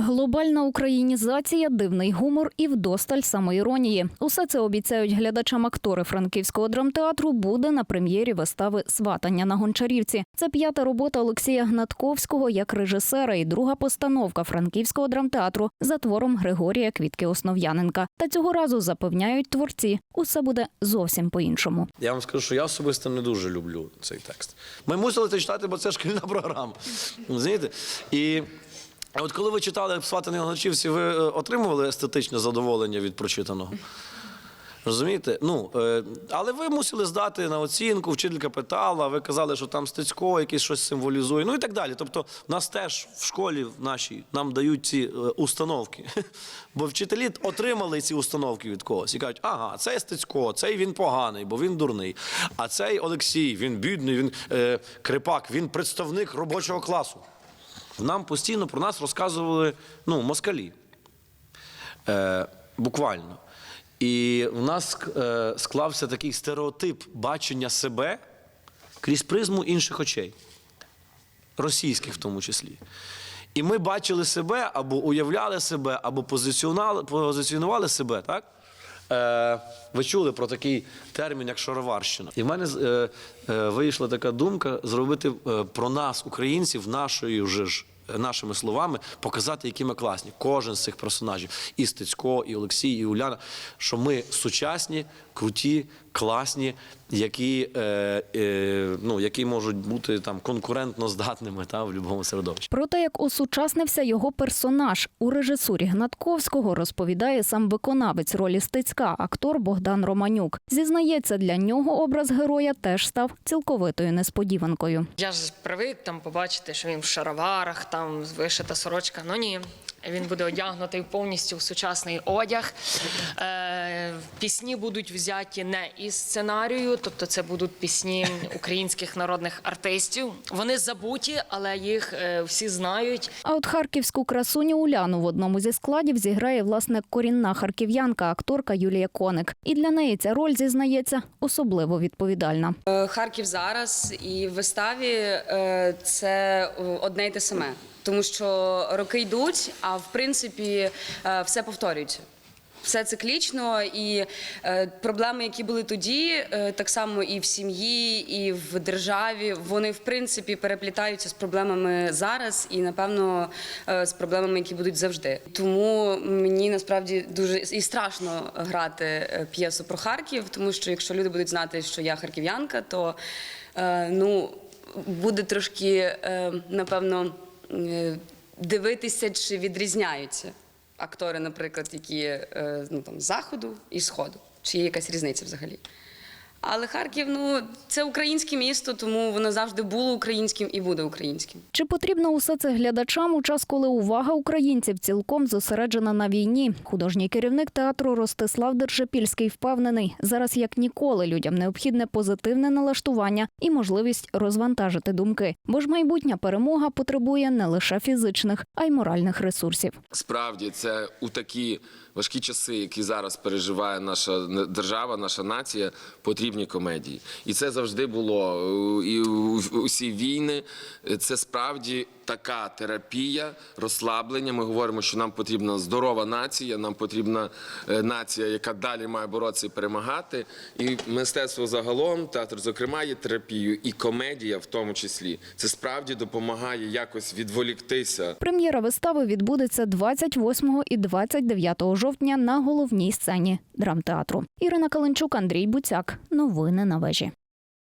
Глобальна українізація, дивний гумор і вдосталь самоіронії. Усе це обіцяють глядачам актори франківського драмтеатру буде на прем'єрі вистави Сватання на гончарівці. Це п'ята робота Олексія Гнатковського як режисера і друга постановка франківського драмтеатру за твором Григорія Квітки Основ'яненка. Та цього разу запевняють творці, усе буде зовсім по-іншому. Я вам скажу, що я особисто не дуже люблю цей текст. Ми мусили це читати, бо це шкільна програма. Розумієте? І от коли ви читали «Сватаних Гончарівці», ви е, отримували естетичне задоволення від прочитаного? Розумієте? Ну, е, але ви мусили здати на оцінку, вчителька питала, ви казали, що там стецько якесь щось символізує, ну і так далі. Тобто, нас теж в школі в нашій нам дають ці е, установки. Бо вчителі отримали ці установки від когось і кажуть, ага, цей стецько, цей він поганий, бо він дурний. А цей Олексій, він бідний, він е, крипак, він представник робочого класу. Нам постійно про нас розказували ну, москалі. Е, буквально. І в нас е, склався такий стереотип бачення себе крізь призму інших очей, російських в тому числі. І ми бачили себе або уявляли себе, або позиціонували, себе, так? Е, ви чули про такий термін, як шароварщина. І в мене е, е, вийшла така думка зробити е, про нас, українців, нашою вже ж нашими словами показати, які ми класні. Кожен з цих персонажів, і Стецько, і Олексій, і Уляна, що ми сучасні, круті, класні, які, е, е, ну, які можуть бути там конкурентно здатними та, в будь-якому середовищі. Про те, як осучаснився його персонаж у режисурі Гнатковського, розповідає сам виконавець ролі Стецька, актор Богдан Романюк. Зізнається, для нього образ героя теж став цілковитою несподіванкою. Я ж привик там побачити, що він в шароварах, там вишита сорочка. Ну ні. Він буде одягнутий повністю в сучасний одяг. Е, пісні будуть взяті не із сценарію, тобто це будуть пісні українських народних артистів. Вони забуті, але їх е, всі знають. А от харківську красуню Уляну в одному зі складів зіграє власне корінна харків'янка, акторка Юлія Коник. І для неї ця роль зізнається особливо відповідальна. Е, Харків зараз і в виставі е, це одне й те саме, тому що роки йдуть, а в принципі е, все повторюється. Все циклічно, і е, проблеми, які були тоді, е, так само і в сім'ї, і в державі, вони в принципі переплітаються з проблемами зараз, і напевно е, з проблемами, які будуть завжди. Тому мені насправді дуже і страшно грати е, п'єсу про Харків, тому що якщо люди будуть знати, що я харків'янка, то е, ну буде трошки е, напевно дивитися, чи відрізняються актори, наприклад, які е, ну, там, з заходу і сходу. Чи є якась різниця взагалі? Але Харків, ну, це українське місто, тому воно завжди було українським і буде українським. Чи потрібно усе це глядачам у час, коли увага українців цілком зосереджена на війні? Художній керівник театру Ростислав Держипільський впевнений, зараз як ніколи людям необхідне позитивне налаштування і можливість розвантажити думки. Бо ж майбутня перемога потребує не лише фізичних, а й моральних ресурсів. Справді, це у такі важкі часи, які зараз переживає наша держава, наша нація, потрібні комедії. І це завжди було е, і усі війни. Це справді така терапія, розслаблення. Ми говоримо, що нам потрібна здорова нація, нам потрібна е, нація, яка далі має боротися і перемагати. І мистецтво загалом, театр, зокрема, є терапією, і комедія в тому числі. Це справді допомагає якось відволіктися Прем'єра вистави відбудеться 28 і 29 жовтня на головній сцені драмтеатру. Ірина Каленчук, Андрій Буцяк. Новини на вежі.